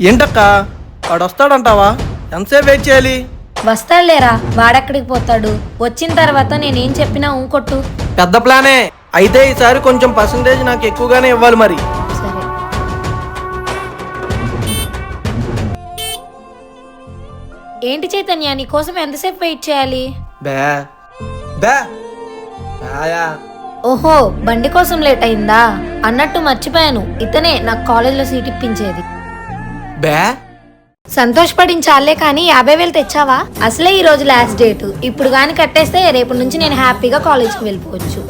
ఏంటక్క? వాడు వస్తాడంటావా ఎంతసేపు వెయిట్ చేయాలి? వస్తాడులేరా వాడెక్కడికి పోతాడు? వచ్చిన తర్వాత నేనేం చెప్పినా ఊకొట్టు పెద్ద ప్లానే. అయితే ఈసారి కొంచెం పర్సంటేజ్ నాకు ఎక్కువగానే ఇవ్వాలి మరి. సరే. ఏంటి చైతన్య నీ కోసం ఎంతసేపు వెయిట్ చేయాలి? బే. బే. బాయా. ఓహో బండి కోసం లేట్ అయిందా? అన్నట్టు మర్చిపోయాను. ఇతనే నాకు కాలేజీలో సీట్ ఇప్పించేది. బే. సంతోషపడించాలే కానీ యాభై వేలు తెచ్చావా? అసలే ఈ రోజు లాస్ట్ డేట్ ఇప్పుడు గాని కట్టేస్తే రేపు నుంచి నేను హ్యాపీగా కాలేజ్కి వెళ్ళిపోవచ్చు.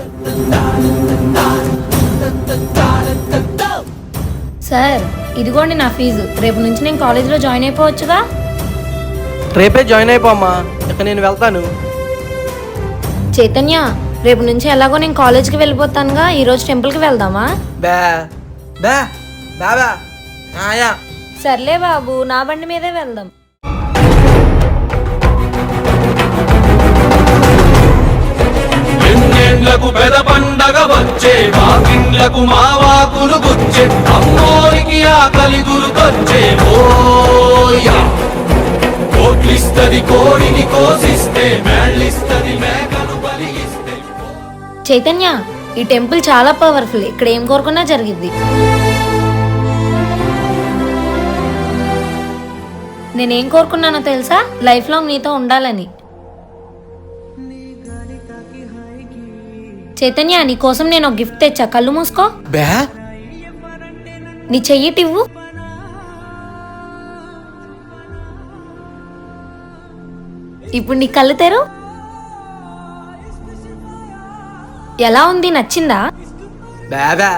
సార్ ఇదిగోండి నా ఫీజు. రేపు నుంచి నేను కాలేజీలో జాయిన్ అయిపోవచ్చుగా? రేపే జాయిన్ అయిపోమ్మా. ఇక నేను వెళ్తాను. చైతన్య రేపు నుంచి ఎలాగో నేను కాలేజ్కి వెళ్ళిపోతానుగా. ఈ రోజు టెంపుల్కి వెళ్దామా? బే. బే. బాబా ఆయా. సర్లే బాబు నా బండి మీదే వెళ్దాం. పెద పండగ వచ్చే వాకిండ్లకు మావాకులు గుచ్చే అమ్మోరికి ఆకలి గురుకొచ్చే కోట్లిస్తది కోడిని కోసిస్తే మేళ్ళిస్తది మేకను బలిగిస్తే చైతన్య ఈ టెంపుల్ చాలా పవర్ఫుల్ ఇక్కడ ఏం కోరుకున్నా జరిగిద్ది. నేనేం కోరుకున్నానో తెలుసా? లైఫ్ లాంగ్ నీతో ఉండాలని. చైతన్య నీ కోసం నేను ఒక గిఫ్ట్ తెచ్చా? కళ్ళు మూసుకో. నీ చెయ్యిటివ్వు ఇప్పుడు నీ కళ్ళు తెరు. ఎలా ఉంది? నచ్చిందా? బాబా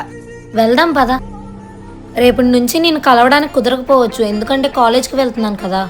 వెళ్దాం పద. రేపటి నుంచి నేను కలవడానికి కుదరకపోవచ్చు. ఎందుకంటే కాలేజ్కి వెళ్తున్నాను కదా.